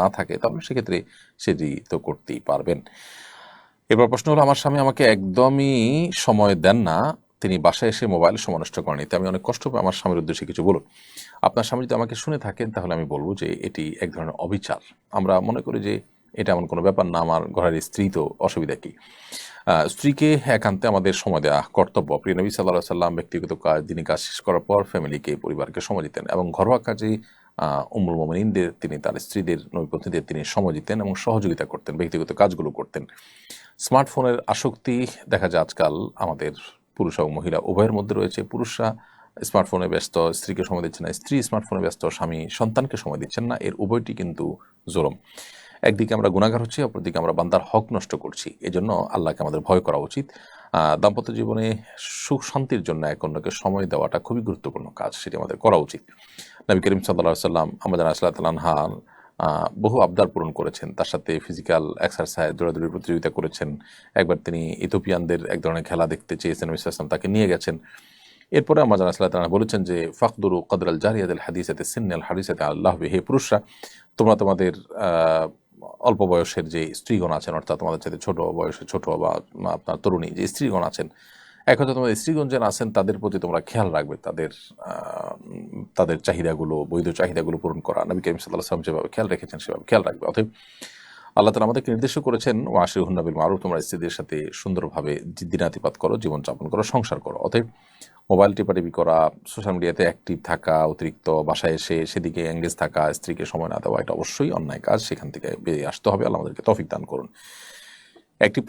না থাকে, তাহলে সেক্ষেত্রে সেটি তো করতেই পারবেন। এবার প্রশ্ন হলো, আমার স্বামী আমাকে একদমই সময় দেন না, তিনি বাসায় এসে মোবাইল সময় নষ্ট করেন এতে আমি অনেক কষ্ট পাই, আমার স্বামীর উদ্দেশ্যে কিছু বলুন। আপনার স্বামী যদি আমাকে শুনে থাকেন, তাহলে আমি বলব যে এটি এক ধরনের অবিচার। আমরা মনে করি যে এটা এমন কোনো ব্যাপার না, আমার ঘরের স্ত্রী তো অসুবিধা কি। স্ত্রীকে একান্তে আমাদের সময় দেওয়া কর্তব্য। প্রিয় নবী সাল্লাহ সাল্লাম ব্যক্তিগত কাজ দিনই কাজ শেষ করার পর ফ্যামিলিকে পরিবারকে সময় দিতেন এবং ঘরোয়া কাজে আহ, উম্মুল মোমিনদের তিনি তার স্ত্রীদের নৈপথ্যদের তিনি সময় দিতেন এবং সহযোগিতা করতেন ব্যক্তিগত কাজগুলো করতেন। স্মার্টফোনের আসক্তি দেখা যায় আজকাল আমাদের পুরুষ এবং মহিলা উভয়ের মধ্যে রয়েছে। পুরুষরা স্মার্টফোনে ব্যস্ত স্ত্রীকে সময় দিচ্ছে না। স্ত্রী স্মার্টফোনে ব্যস্ত স্বামী সন্তানকে সময় দিচ্ছেন না। এর উভয়টি কিন্তু জোরম একদিকে আমরা গুণাগার হচ্ছি অপরদিকে আমরা বান্দার হক নষ্ট করছি। এজন্য আল্লাহকে আমাদের ভয় করা উচিত। দাম্পত্য জীবনে সুখ শান্তির জন্য এক অন্যকে সময় দেওয়াটা খুবই গুরুত্বপূর্ণ কাজ, সেটি আমাদের করা উচিত। নবী করিম সাল্লাহ সাল্লাম আমাদের আসলাহ তালানহার বহু আবদার পূরণ করেছেন। তার সাথে ফিজিক্যাল এক্সারসাইজ দৌড়াদৌড়ির প্রতিযোগিতা করেছেন। একবার তিনি ইথোপিয়ানদের এক ধরনের খেলা দেখতে চেয়েছেন, নবী সাল্লাম তাকে নিয়ে গেছেন। এরপরে আমাদের আসলাহ তালা বলেছেন যে, ফাকদুরু কদর আল জারিয়াদ হাদিসাতে, সিন্নাল হাদিসাতে আল্লাহ হে পুরুষরা, তোমরা তোমাদের অল্প বয়সের যে স্ত্রীগণ আছেন, অর্থাৎ তোমাদের সাথে ছোট বয়সে ছোট বা আপনার তরুণী যে স্ত্রীগণ আছেন, এক তোমাদের স্ত্রীগণ যেন আছেন, তাদের প্রতি তোমরা খেয়াল রাখবে, তাদের তাদের চাহিদাগুলো, বৈধ চাহিদাগুলো পূরণ করা। নবী করিম সাল্লাহ সাল্লাম যেভাবে খেয়াল রেখেছেন, সেভাবে খেয়াল রাখবে। অতএব আল্লাহ তালা আমাদেরকে নির্দেশ করেছেন ও আশি হুন্নাবিল মারুফ তোমরা স্ত্রীদের সাথে সুন্দরভাবে দিনাতিপাত করো, জীবনযাপন করো, সংসার করো। অতএব মোবাইল টিপাটিপি করা সোশ্যাল মিডিয়াতে অ্যাক্টিভ থাকা, অতিরিক্ত বাসায় এসে সেদিকে এঙ্গেজ থাকা, স্ত্রীকে সময় না দেওয়া, এটা অবশ্যই অন্যায় কাজ। সেখান থেকে বেরিয়ে আসতে হবে। আল্লাহ আমাদেরকে তফিক দান করুন। একটি